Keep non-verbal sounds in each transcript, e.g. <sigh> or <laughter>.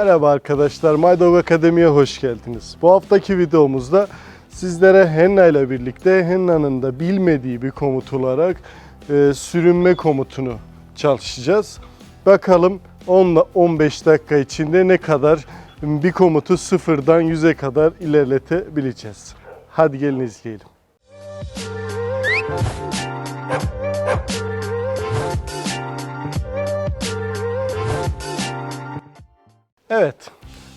Merhaba arkadaşlar, My Dog Akademi'ye hoş geldiniz. Bu haftaki videomuzda sizlere Henna ile birlikte Henna'nın da bilmediği bir komut olarak e, sürünme komutunu çalışacağız. Bakalım 10 ile 15 dakika içinde ne kadar bir komutu sıfırdan 100'e kadar ilerletebileceğiz. Hadi gelin izleyelim.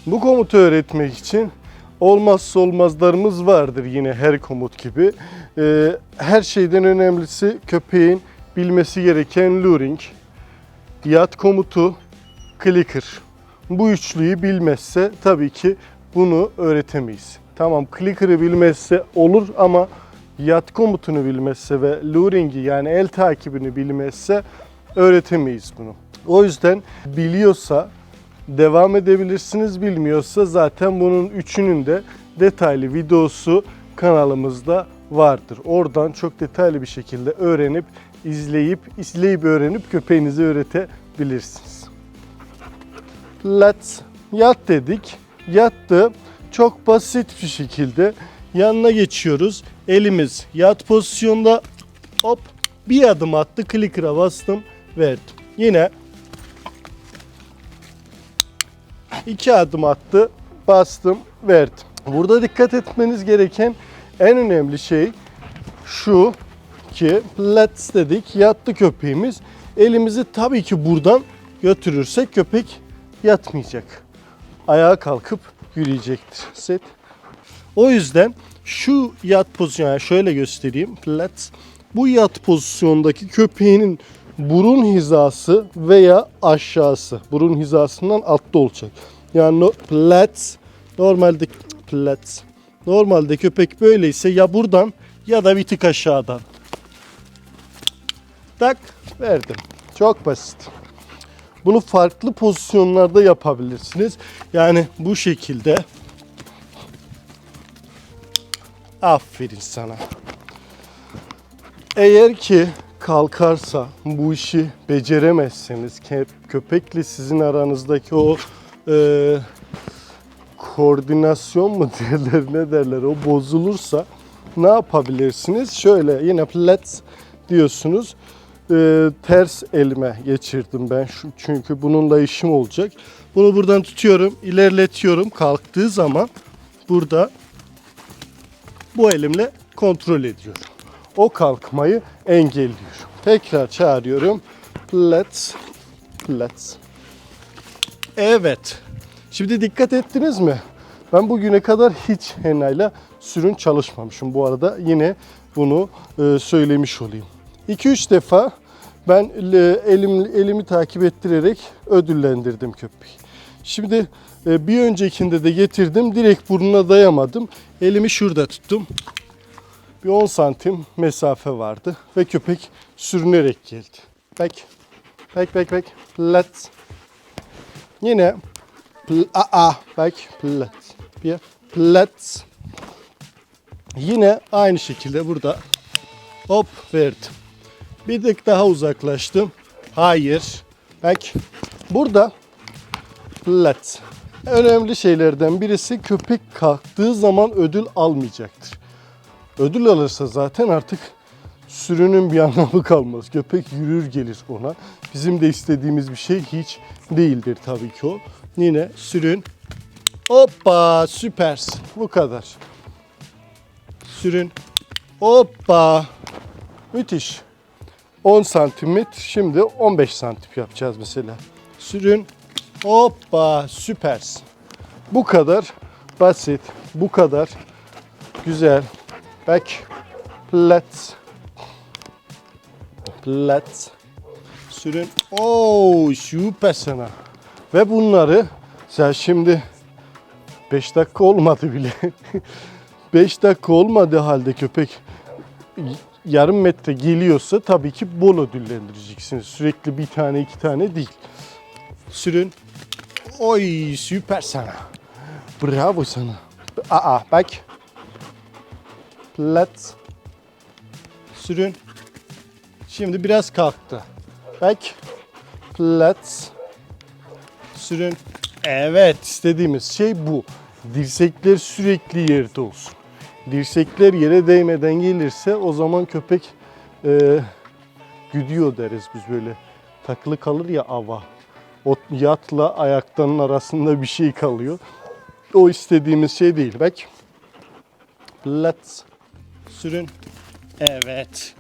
Bu komutu öğretmek için olmazsa olmazlarımız vardır yine her komut gibi. Ee, her şeyden önemlisi köpeğin bilmesi gereken luring, yat komutu, clicker. Bu üçlüyü bilmezse tabii ki bunu öğretemeyiz. Tamam clicker'ı bilmezse olur ama yat komutunu bilmezse ve luring'i yani el takibini bilmezse öğretemeyiz bunu. O yüzden biliyorsa devam edebilirsiniz. Bilmiyorsa zaten bunun üçünün de detaylı videosu kanalımızda vardır. Oradan çok detaylı bir şekilde öğrenip, izleyip, izleyip öğrenip köpeğinize öğretebilirsiniz. Let's yat dedik. Yattı. Çok basit bir şekilde yanına geçiyoruz. Elimiz yat pozisyonda. Hop bir adım attı. Clicker'a bastım. Verdim. Yine iki adım attı, bastım, verdim. Burada dikkat etmeniz gereken en önemli şey şu ki let's dedik, yattı köpeğimiz. Elimizi tabii ki buradan götürürsek köpek yatmayacak. Ayağa kalkıp yürüyecektir. Set. O yüzden şu yat pozisyonu, yani şöyle göstereyim. Let's. Bu yat pozisyondaki köpeğinin burun hizası veya aşağısı. Burun hizasından altta olacak. Yani no, let's. Normalde let's. Normalde köpek böyleyse ya buradan ya da bir tık aşağıdan. Tak verdim. Çok basit. Bunu farklı pozisyonlarda yapabilirsiniz. Yani bu şekilde. Aferin sana. Eğer ki kalkarsa bu işi beceremezseniz köpekle sizin aranızdaki o e, koordinasyon mu <laughs> derler ne derler o bozulursa ne yapabilirsiniz? Şöyle yine let's diyorsunuz. E, ters elime geçirdim ben şu, çünkü bununla işim olacak. Bunu buradan tutuyorum, ilerletiyorum. Kalktığı zaman burada bu elimle kontrol ediyorum. O kalkmayı engelliyorum. Tekrar çağırıyorum. Let's, let's. Evet. Şimdi dikkat ettiniz mi? Ben bugüne kadar hiç henayla sürün çalışmamışım. Bu arada yine bunu e, söylemiş olayım. 2-3 defa ben e, elim, elimi takip ettirerek ödüllendirdim köpeği. Şimdi e, bir öncekinde de getirdim. Direkt burnuna dayamadım. Elimi şurada tuttum. Bir 10 santim mesafe vardı ve köpek sürünerek geldi. Back, back, back, back. Let's. Yine pl- aa, back, let's. Bir, let's. Yine aynı şekilde burada hop verdim. Bir tık daha uzaklaştım. Hayır. Back. Burada let's. Önemli şeylerden birisi köpek kalktığı zaman ödül almayacaktır. Ödül alırsa zaten artık sürünün bir <laughs> anlamı kalmaz. Köpek yürür gelir ona. Bizim de istediğimiz bir şey hiç değildir tabii ki o. Yine sürün. Hoppa süpersin. Bu kadar. Sürün. Hoppa. Müthiş. 10 santimlik şimdi 15 santim yapacağız mesela. Sürün. Hoppa süpersin. Bu kadar basit. Bu kadar güzel. Back. Let's. Let's. Sürün. Oo süper sana. Ve bunları sen şimdi 5 dakika olmadı bile. <laughs> 5 dakika olmadı halde köpek yarım metre geliyorsa tabii ki bol ödüllendireceksiniz. Sürekli bir tane iki tane değil. Sürün. Oy süper sana. Bravo sana. Aa bak. Let's. Sürün. Şimdi biraz kalktı. Bak. Let's. Sürün. Evet istediğimiz şey bu. Dirsekler sürekli yerde olsun. Dirsekler yere değmeden gelirse o zaman köpek e, güdüyor deriz biz böyle. Takılı kalır ya ava. O yatla ayaklarının arasında bir şey kalıyor. O istediğimiz şey değil. Bak. Let's. Sürün. Evet.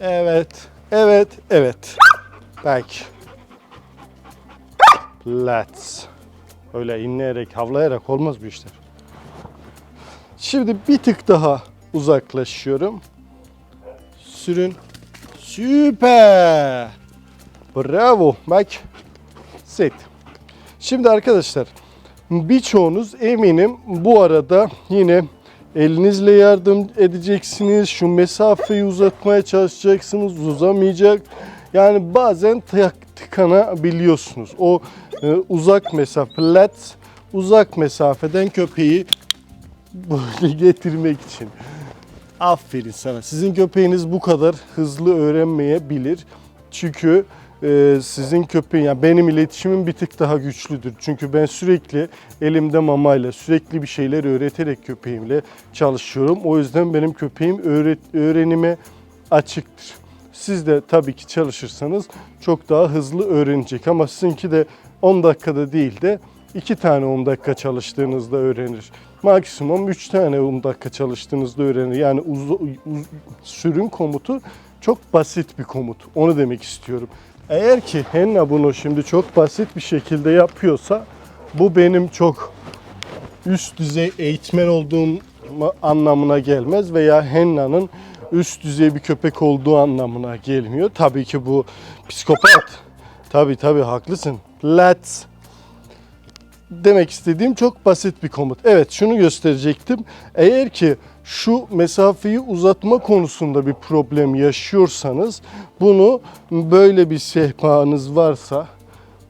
Evet. Evet. Evet. Bak. Let's. Öyle inleyerek, havlayarak olmaz bu işler. Şimdi bir tık daha uzaklaşıyorum. Sürün. Süper. Bravo. Bak. Sit. Şimdi arkadaşlar birçoğunuz eminim bu arada yine elinizle yardım edeceksiniz. Şu mesafeyi uzatmaya çalışacaksınız. Uzamayacak. Yani bazen tık- tıkanabiliyorsunuz. O e, uzak mesafe, let uzak mesafeden köpeği <laughs> böyle getirmek için. Aferin sana. Sizin köpeğiniz bu kadar hızlı öğrenmeyebilir. Çünkü e, sizin köpeğin, yani benim iletişimim bir tık daha güçlüdür. Çünkü ben sürekli elimde mamayla, sürekli bir şeyler öğreterek köpeğimle çalışıyorum. O yüzden benim köpeğim öğret, öğrenime açıktır. Siz de tabii ki çalışırsanız çok daha hızlı öğrenecek ama sizinki de 10 dakikada değil de 2 tane 10 dakika çalıştığınızda öğrenir. Maksimum 3 tane 10 dakika çalıştığınızda öğrenir. Yani uz, uz- sürün komutu çok basit bir komut. Onu demek istiyorum. Eğer ki Henna bunu şimdi çok basit bir şekilde yapıyorsa bu benim çok üst düzey eğitmen olduğum anlamına gelmez veya Henna'nın üst düzey bir köpek olduğu anlamına gelmiyor. Tabii ki bu psikopat. Tabii tabii haklısın. Let's demek istediğim çok basit bir komut. Evet şunu gösterecektim. Eğer ki şu mesafeyi uzatma konusunda bir problem yaşıyorsanız bunu böyle bir sehpanız varsa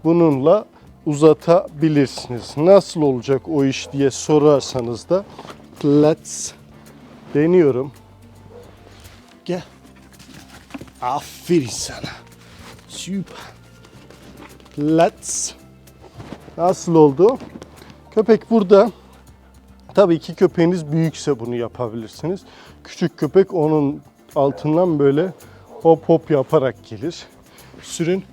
bununla uzatabilirsiniz. Nasıl olacak o iş diye sorarsanız da let's deniyorum. Gel. Aferin sana. Süper. Let's. Nasıl oldu? Köpek burada. Tabii ki köpeğiniz büyükse bunu yapabilirsiniz. Küçük köpek onun altından böyle hop hop yaparak gelir. Sürün.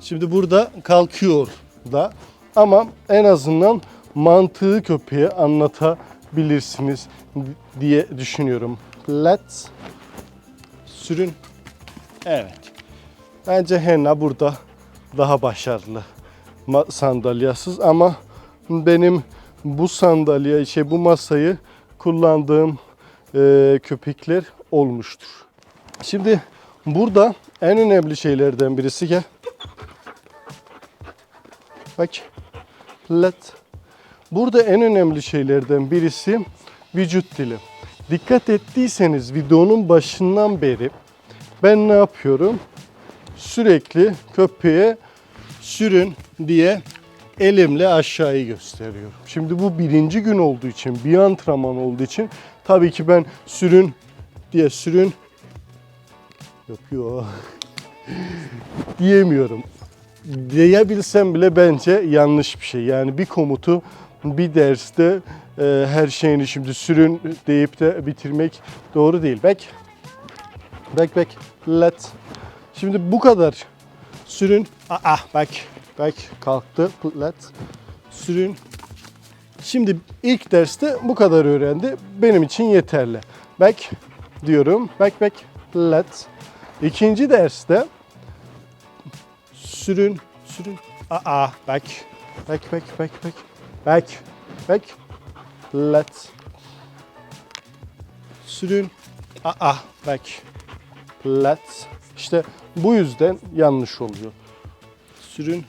Şimdi burada kalkıyor da ama en azından mantığı köpeğe anlatabilirsiniz diye düşünüyorum. Let's sürün. Evet. Bence Henna burada daha başarılı sandalyasız ama benim bu sandalye şey bu masayı kullandığım e, köpekler olmuştur. Şimdi burada en önemli şeylerden birisi gel. Bak. Let. Burada en önemli şeylerden birisi vücut dili. Dikkat ettiyseniz videonun başından beri ben ne yapıyorum? Sürekli köpeğe sürün diye elimle aşağıyı gösteriyorum. Şimdi bu birinci gün olduğu için, bir antrenman olduğu için tabii ki ben sürün diye sürün yapıyor <laughs> diyemiyorum. Diyebilsem bile bence yanlış bir şey. Yani bir komutu bir derste e, her şeyini şimdi sürün deyip de bitirmek doğru değil. Bek. Bek bek. Let. Şimdi bu kadar sürün. Aa bak. Bak kalktı. Let. Sürün. Şimdi ilk derste bu kadar öğrendi. Benim için yeterli. Bak diyorum. Bak bak. Let. İkinci derste sürün, sürün. Aa, bak. Bak, bak, bak, bak. Bak, bak. Let. Sürün. Aa, bak. Let. İşte bu yüzden yanlış oluyor. Sürün.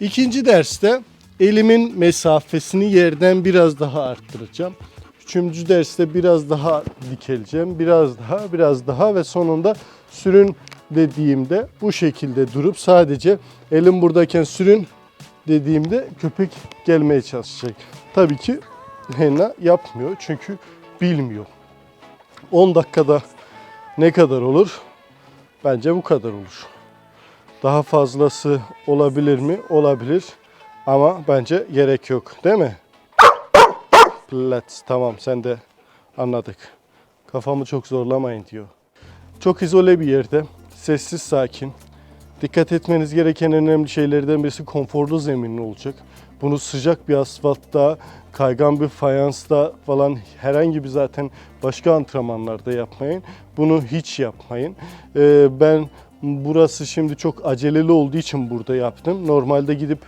İkinci derste elimin mesafesini yerden biraz daha arttıracağım. Üçüncü derste biraz daha dikeleceğim. Biraz daha, biraz daha ve sonunda sürün dediğimde bu şekilde durup sadece elim buradayken sürün dediğimde köpek gelmeye çalışacak. Tabii ki henna yapmıyor çünkü bilmiyor. 10 dakikada ne kadar olur? Bence bu kadar olur. Daha fazlası olabilir mi? Olabilir. Ama bence gerek yok. Değil mi? Let's. Tamam sen de anladık. Kafamı çok zorlamayın diyor. Çok izole bir yerde. Sessiz sakin. Dikkat etmeniz gereken önemli şeylerden birisi konforlu zemin olacak. Bunu sıcak bir asfaltta, kaygan bir fayansta falan herhangi bir zaten başka antrenmanlarda yapmayın. Bunu hiç yapmayın. Ee, ben burası şimdi çok aceleli olduğu için burada yaptım. Normalde gidip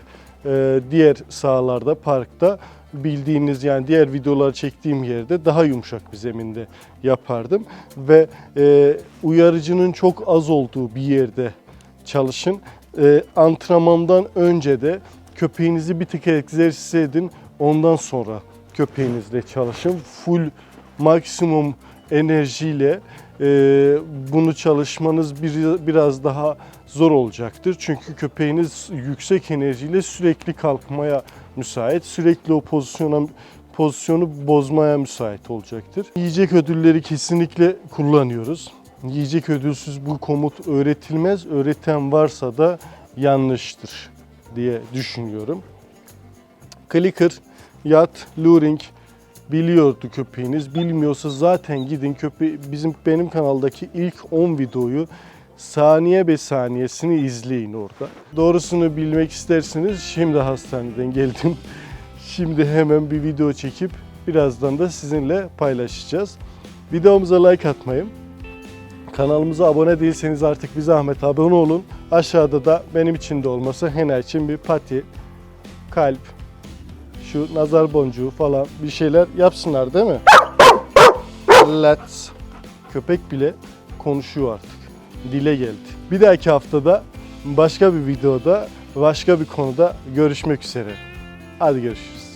e, diğer sahalarda, parkta bildiğiniz yani diğer videoları çektiğim yerde daha yumuşak bir zeminde yapardım. Ve e, uyarıcının çok az olduğu bir yerde çalışın. E, antrenmandan önce de köpeğinizi bir tık egzersiz edin. Ondan sonra köpeğinizle çalışın. Full maksimum enerjiyle bunu çalışmanız bir, biraz daha zor olacaktır. Çünkü köpeğiniz yüksek enerjiyle sürekli kalkmaya müsait. Sürekli o pozisyona pozisyonu bozmaya müsait olacaktır. Yiyecek ödülleri kesinlikle kullanıyoruz. Yiyecek ödülsüz bu komut öğretilmez. Öğreten varsa da yanlıştır diye düşünüyorum. Clicker, yat, luring biliyordu köpeğiniz. Bilmiyorsa zaten gidin köpeği bizim benim kanaldaki ilk 10 videoyu saniye be saniyesini izleyin orada. Doğrusunu bilmek isterseniz şimdi hastaneden geldim. <laughs> Şimdi hemen bir video çekip birazdan da sizinle paylaşacağız. Videomuza like atmayı, kanalımıza abone değilseniz artık bir zahmet abone olun. Aşağıda da benim için de olmasa Hena için bir pati, kalp, şu nazar boncuğu falan bir şeyler yapsınlar değil mi? Let's. Köpek bile konuşuyor artık. Dile geldi. Bir dahaki haftada başka bir videoda, başka bir konuda görüşmek üzere. Hadi görüşürüz.